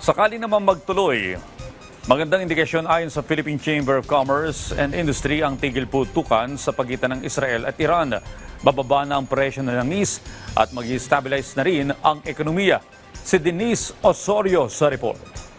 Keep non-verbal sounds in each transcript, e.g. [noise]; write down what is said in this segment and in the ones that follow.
Sakali naman magtuloy, magandang indikasyon ayon sa Philippine Chamber of Commerce and Industry ang tigil putukan sa pagitan ng Israel at Iran. Bababa na ang presyo ng langis at mag-stabilize na rin ang ekonomiya. Si Denise Osorio sa report.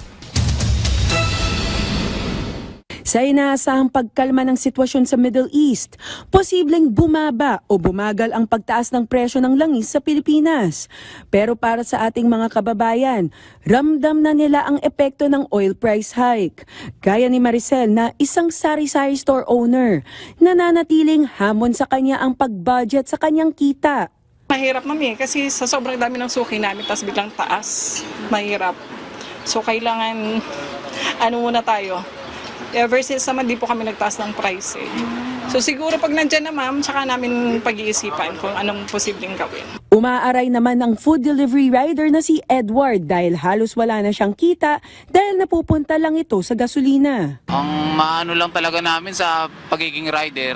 Sa inaasahang pagkalma ng sitwasyon sa Middle East, posibleng bumaba o bumagal ang pagtaas ng presyo ng langis sa Pilipinas. Pero para sa ating mga kababayan, ramdam na nila ang epekto ng oil price hike. Gaya ni Maricel na isang sari-sari store owner, nananatiling hamon sa kanya ang pag-budget sa kanyang kita. Mahirap mami kasi sa sobrang dami ng suki namin tapos biglang taas. Mahirap. So kailangan ano muna tayo. Ever since naman di po kami nagtaas ng price eh. So siguro pag nandyan na ma'am, tsaka namin pag-iisipan kung anong posibleng gawin. Umaaray naman ng food delivery rider na si Edward dahil halos wala na siyang kita dahil napupunta lang ito sa gasolina. Ang maano lang talaga namin sa pagiging rider,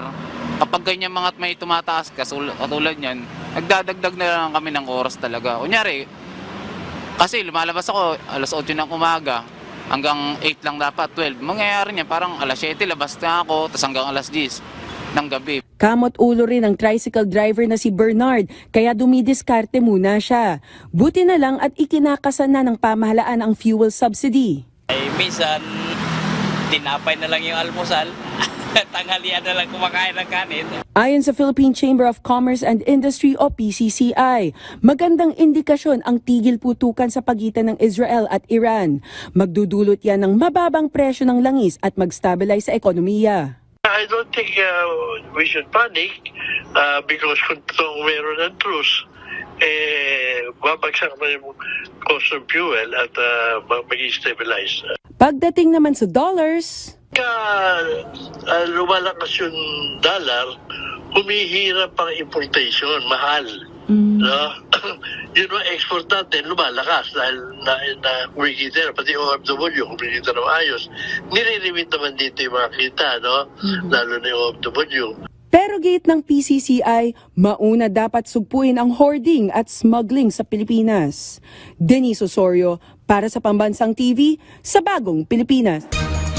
kapag ganyan mga may tumataas, kasul- katulad niyan, nagdadagdag na lang kami ng oras talaga. Kunyari, kasi lumalabas ako alas 8 ng umaga, hanggang 8 lang dapat, 12. Mangyayari niya, parang alas 7 labas na ako, tapos hanggang alas 10 ng gabi. Kamot ulo rin ang tricycle driver na si Bernard kaya dumidiskarte muna siya. Buti na lang at ikinakasan na ng pamahalaan ang fuel subsidy. Ay, minsan, tinapay na lang yung almusal. [laughs] [laughs] Tanghalian na lang kumakain ng kanin. Ayon sa Philippine Chamber of Commerce and Industry o PCCI, magandang indikasyon ang tigil putukan sa pagitan ng Israel at Iran. Magdudulot yan ng mababang presyo ng langis at mag-stabilize sa ekonomiya. I don't think uh, we should panic uh, because kung totoong meron ng truce, eh, babagsak na yung cost of fuel at uh, mag-stabilize. Pagdating naman sa dollars, Kaya uh, lumalakas yung dollar, humihirap ang importation, mahal. No? [clears throat] yun ang export natin, lumalakas dahil na, na kumikita na, pati OFW, kumikita na maayos. Nire-remit naman dito yung mga kita, no? Lalo na yung OFW. Pero gate ng PCCI, mauna dapat sugpuin ang hoarding at smuggling sa Pilipinas. Denise Osorio, para sa Pambansang TV, sa Bagong Pilipinas.